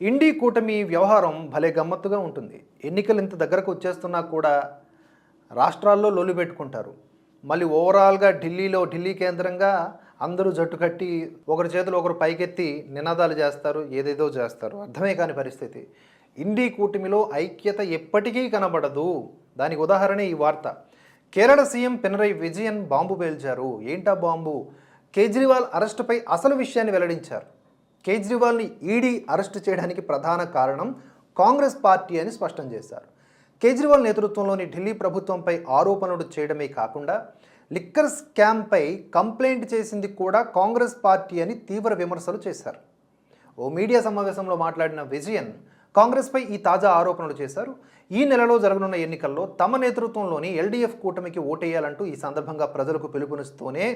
ఇండి కూటమి వ్యవహారం భలే గమ్మత్తుగా ఉంటుంది. ఎన్నికలు ఇంత దగ్గరకు వచ్చేస్తున్నా కూడా రాష్ట్రాల్లో లొల్లి పెట్టుకుంటారు. మళ్ళీ ఓవరాల్గా ఢిల్లీలో ఢిల్లీ కేంద్రంగా అందరూ జట్టు కట్టి ఒకరి చేతులు ఒకరు పైకెత్తి నినాదాలు చేస్తారు ఏదేదో చేస్తారు. అర్థమే కాని పరిస్థితి. ఇండి కూటమిలో ఐక్యత ఎప్పటికీ కనబడదు. దానికి ఉదాహరణ ఈ వార్త. కేరళ సీఎం పినరై విజయన్ బాంబు పేల్చారు. ఏంటా బాంబు? కేజ్రీవాల్ అరెస్టుపై అసలు విషయాన్ని వెల్లడించారు. కేజ్రీవాల్ని ఈడీ అరెస్టు చేయడానికి ప్రధాన కారణం కాంగ్రెస్ పార్టీ అని స్పష్టం చేశారు. కేజ్రీవాల్ నేతృత్వంలోని ఢిల్లీ ప్రభుత్వంపై ఆరోపణలు చేయడమే కాకుండా లిక్కర్ స్కామ్పై కంప్లైంట్ చేసింది కూడా కాంగ్రెస్ పార్టీ అని తీవ్ర విమర్శలు చేశారు. ఓ మీడియా సమావేశంలో మాట్లాడిన విజయన్ కాంగ్రెస్పై ఈ తాజా ఆరోపణలు చేశారు. ఈ నెలలో జరగనున్న ఎన్నికల్లో తమ నేతృత్వంలోని ఎల్డీఎఫ్ కూటమికి ఓటేయాలంటూ ఈ సందర్భంగా ప్రజలకు పిలుపునిస్తూనే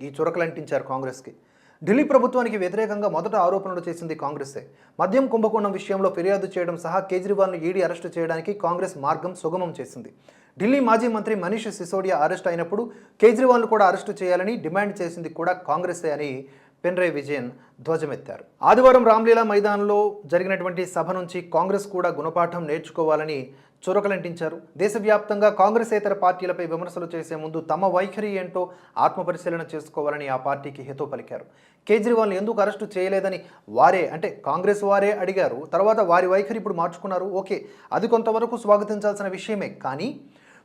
ఈ చురకలంటించారు కాంగ్రెస్కి. ఢిల్లీ ప్రభుత్వానికి వ్యతిరేకంగా మొదట ఆరోపణలు చేసింది కాంగ్రెసే. మద్యం కుంభకోణం విషయంలో ఫిర్యాదు చేయడం సహా కేజ్రీవాల్ను ఈడీ అరెస్టు చేయడానికి కాంగ్రెస్ మార్గం సుగమం చేసింది. ఢిల్లీ మాజీ మంత్రి మనీష్ సిసోడియా అరెస్ట్ అయినప్పుడు కేజ్రీవాల్ను కూడా అరెస్టు చేయాలని డిమాండ్ చేసింది కూడా కాంగ్రెసే అని పినరై విజయన్ ధ్వజమెత్తారు. ఆదివారం రామ్లీలా మైదానంలో జరిగినటువంటి సభ నుంచి కాంగ్రెస్ కూడా గుణపాఠం నేర్చుకోవాలని చురకలంటించారు. దేశవ్యాప్తంగా కాంగ్రెసేతర పార్టీలపై విమర్శలు చేసే ముందు తమ వైఖరి ఏంటో ఆత్మపరిశీలన చేసుకోవాలని ఆ పార్టీకి హితో పలికారు. కేజ్రీవాల్ని ఎందుకు అరెస్టు చేయలేదని వారే అంటే కాంగ్రెస్ వారే అడిగారు. తర్వాత వారి వైఖరి ఇప్పుడు మార్చుకున్నారు. ఓకే అది కొంతవరకు స్వాగతించాల్సిన విషయమే. కానీ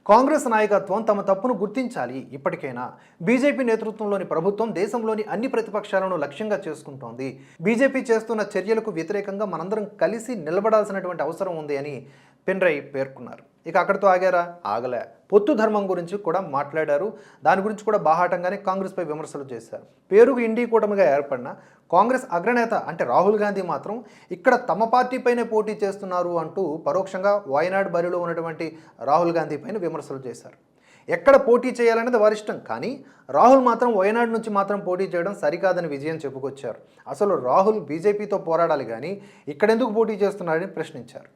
కాంగ్రెస్ నాయకత్వం తమ తప్పును గుర్తించాలి. ఇప్పటికైనా బీజేపీ నేతృత్వంలోని ప్రభుత్వం దేశంలోని అన్ని ప్రతిపక్షాలను లక్ష్యంగా చేసుకుంటోంది. బీజేపీ చేస్తున్న చర్యలకు వ్యతిరేకంగా మనందరం కలిసి నిలబడాల్సినటువంటి అవసరం ఉంది అని పిన్రై పేర్కొన్నారు. ఇక అక్కడితో ఆగారా? ఆగలే. పొత్తు ధర్మం గురించి కూడా మాట్లాడారు. దాని గురించి కూడా బాహాటంగానే కాంగ్రెస్పై విమర్శలు చేశారు. పేరుకు ఇండీ కూటమిగా ఏర్పడిన కాంగ్రెస్ అగ్రనేత అంటే రాహుల్ గాంధీ మాత్రం ఇక్కడ తమ పార్టీపైనే పోటీ చేస్తున్నారు అంటూ పరోక్షంగా వాయనాడ్ బరిలో ఉన్నటువంటి రాహుల్ గాంధీ పైన విమర్శలు చేశారు. ఎక్కడ పోటీ చేయాలనేది వారి ఇష్టం కానీ రాహుల్ మాత్రం వయనాడు నుంచి మాత్రం పోటీ చేయడం సరికాదని విజయం చెప్పుకొచ్చారు. అసలు రాహుల్ బీజేపీతో పోరాడాలి కానీ ఇక్కడెందుకు పోటీ చేస్తున్నాడని ప్రశ్నించారు.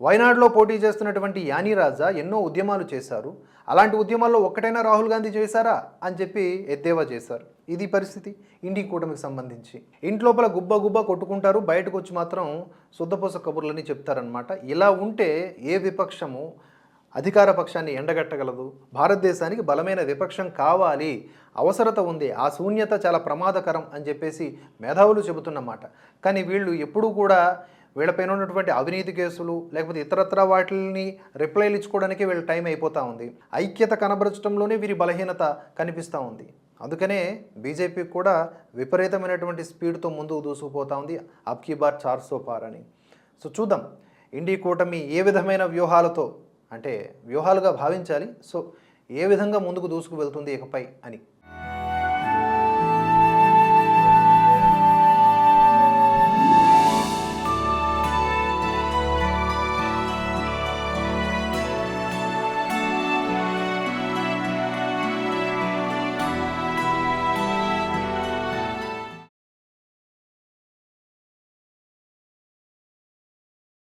వయనాడులో పోటీ చేస్తున్నటువంటి యానీ రాజా ఎన్నో ఉద్యమాలు చేశారు. అలాంటి ఉద్యమాల్లో ఒక్కటైనా రాహుల్ గాంధీ చేశారా? అని చెప్పి ఎద్దేవా చేశారు. ఇది పరిస్థితి. ఇండి కూటమికి సంబంధించి. ఇంట్లోపల గుబ్బ గుబ్బ కొట్టుకుంటారు. బయటకు వచ్చి మాత్రం శుద్ధపూస కబుర్లని చెప్తారనమాట ఇలా ఉంటే ఏ విపక్షము అధికార పక్షాన్ని ఎండగట్టగలదు? భారతదేశానికి బలమైన విపక్షం కావాలి. అవసరత ఉంది. ఆ శూన్యత చాలా ప్రమాదకరం అని చెప్పేసి మేధావులు చెబుతున్నమాట. కానీ వీళ్ళు ఎప్పుడూ కూడా వీళ్ళపైన ఉన్నటువంటి అవినీతి కేసులు లేకపోతే ఇతరత్ర వాటిని రిప్లైలు ఇచ్చుకోవడానికి వీళ్ళ టైం అయిపోతూ ఉంది. ఐక్యత కనబరచడంలోనే వీరి బలహీనత కనిపిస్తూ ఉంది. అందుకనే బీజేపీ కూడా విపరీతమైనటువంటి స్పీడ్తో ముందుకు దూసుకుపోతా ఉంది. అబ్కీ బార్ చార్సో పార్ అని. సో చూద్దాం ఇండి కూటమి ఏ విధమైన వ్యూహాలతో అంటే వ్యూహాలుగా భావించాలి. సో ఏ విధంగా ముందుకు దూసుకు వెళ్తుంది ఇకపై అని.